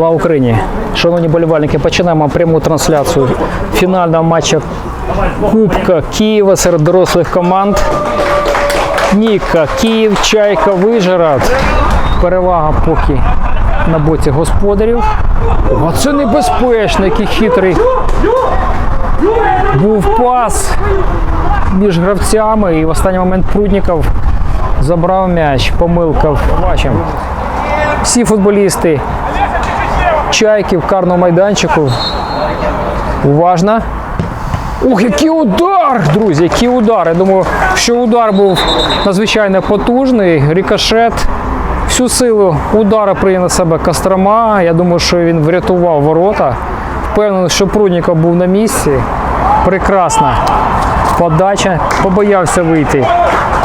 Слава Україні! Шановні болівальники, починаємо пряму трансляцію фінального матчу Кубка Києва серед дорослих команд. Ніка, Київ, Чайка, Вижгород. Перевага поки на боці господарів. А це небезпечно, який хитрий був пас між гравцями. І в останній момент Прудніков забрав м'яч. Помилка. Бачимо. Всі футболісти чайки в карному майданчику. Уважно. Ух, який удар, друзі, який удар. Я думаю, що удар був надзвичайно потужний. Рикошет. Всю силу удара прийняв на себе Кострома. Я думаю, що він врятував ворота. Впевнений, що Прудніков був на місці. Прекрасна подача. Побоявся вийти.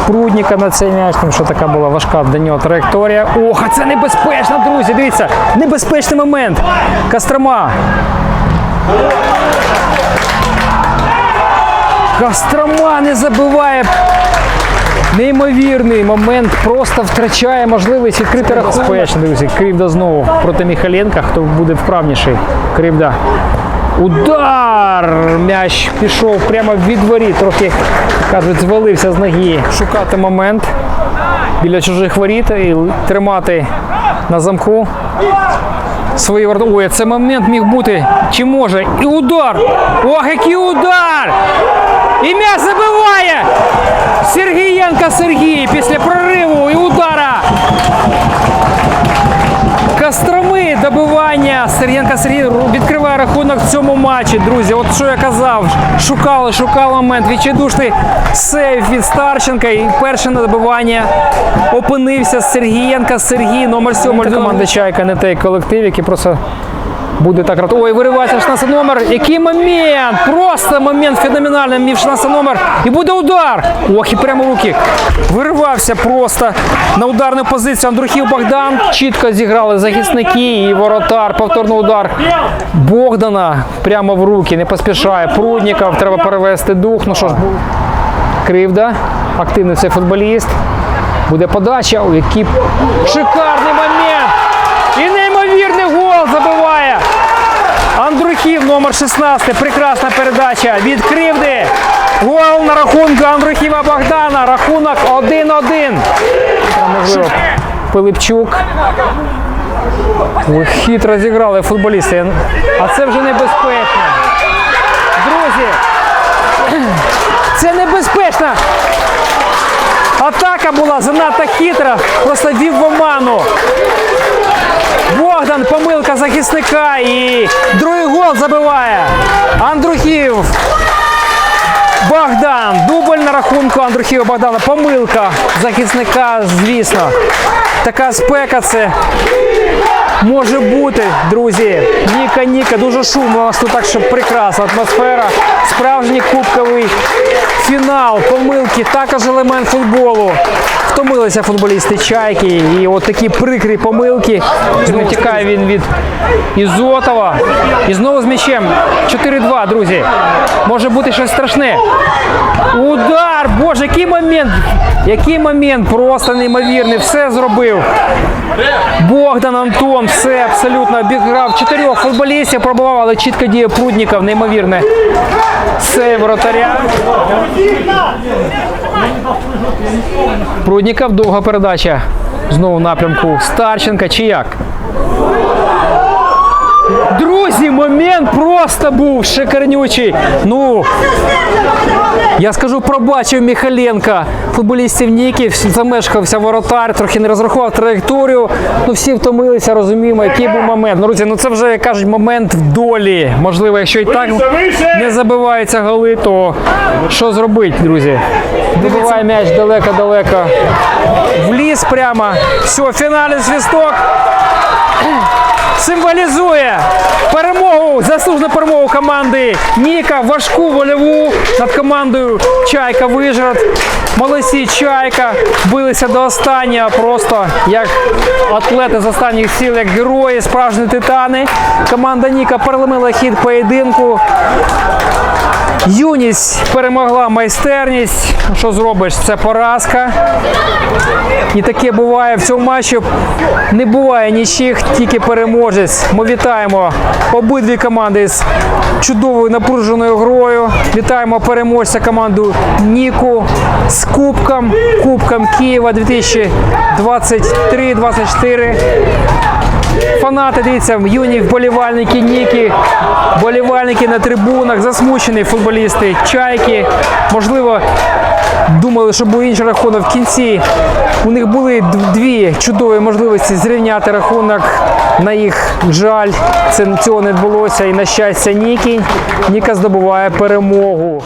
Прудніка на цей м'яч, тому що така була важка для нього траєкторія. Ох, а це небезпечно, друзі. Дивіться, небезпечний момент. Кострома. Кострома не забиває. Неймовірний момент, просто втрачає можливість відкрити рахунок. Безпечно, друзі. Кривда знову проти Міхаленка. Хто буде вправніший? Кривда. Удар! М'яч пішов прямо від воріт. Трохи, кажуть, звалився з ноги. Шукати момент біля чужих воріт і тримати на замку свої ворота. Ой, це момент міг бути. Чи може? І удар! Ох, який удар! І м'яч забиває! Сергієнко Сергій після прориву і Сергієнко Сергій відкриває рахунок в цьому матчі, друзі. От що я казав, шукали, шукали момент. Відчайдушний сейф від Старченка. І перше надбивання опинився Сергієнка Сергій, номер 7. команди Чайка не той колектив, який просто Буде так рад. Ой, виривається 16 номер. Який момент! Просто момент феноменальний. Мів 16 номер. І буде удар. Ох, і прямо в руки. Виривався просто на ударну позицію. Андрухів Богдан. Чітко зіграли захисники і воротар. Повторний удар Богдана прямо в руки. Не поспішає. Прудніков. Треба перевести дух. Ну що ж, кривда. Активний цей футболіст. Буде подача. Ой, який шикарний момент! І неймовірний гол. Андрухів номер 16. Прекрасна передача від кривди. Гол на рахунку Андрухіва Богдана. Рахунок 1-1. Пилипчук. Хитро зіграли футболісти. А це вже небезпечно. Друзі, це небезпечно. Атака була занадто хитра, просто вів в оману. Богдан, помилка захисника і другий гол забиває. Андрухів. Богдан. Дубль на рахунку Андрухіва Богдана. Помилка захисника, звісно. Така спека це може бути, друзі. Ніка, Ніка, дуже шумно у нас тут так, що прекрасна атмосфера. Справжній кубковий фінал, помилки, також елемент футболу. Втомилися футболісти чайки. І от такі прикрі помилки. Знову він від Ізотова. І знову з м'ячем. 4-2, друзі. Може бути щось страшне. Удар! Боже, який момент! Який момент! Просто неймовірний. Все зробив. Богдан Антон, все абсолютно обіграв чотирьох футболістів, пробував, але чітко діє Прудніков, неймовірне. Сейв воротаря. Прудніков, довга передача. Знову напрямку Старченка чи як? Друзі, момент просто був шикарнючий. Ну, я скажу, пробачив Міхаленка. Футболістів Ніки, замешкався воротар, трохи не розрахував траєкторію. Ну, всі втомилися, розуміємо, який був момент. Ну, друзі, ну це вже, як кажуть, момент в долі. Можливо, якщо і так не забиваються голи, то що зробити, друзі? Добиває м'яч далеко-далеко. В ліс прямо. Все, фінальний свісток символізує перемогу, заслужену перемогу команди Ніка, важку вольову над командою Чайка Вижгород. Молодці Чайка билися до останнього, просто як атлети з останніх сил, як герої, справжні титани. Команда Ніка переломила хід поєдинку. Юність перемогла майстерність. Що зробиш? Це поразка. І таке буває в цьому матчі. Не буває нічих, тільки переможець. Ми вітаємо обидві команди з чудовою напруженою грою. Вітаємо переможця команду Ніку з Кубком, Кубком Києва 2023-24. Фанати, дивіться, юні вболівальники Ніки, вболівальники на трибунах, засмучені футболісти, чайки. Можливо, думали, що був інший рахунок в кінці. У них були дві чудові можливості зрівняти рахунок. На їх жаль, цього не відбулося. І на щастя, Нікі. Ніка здобуває перемогу.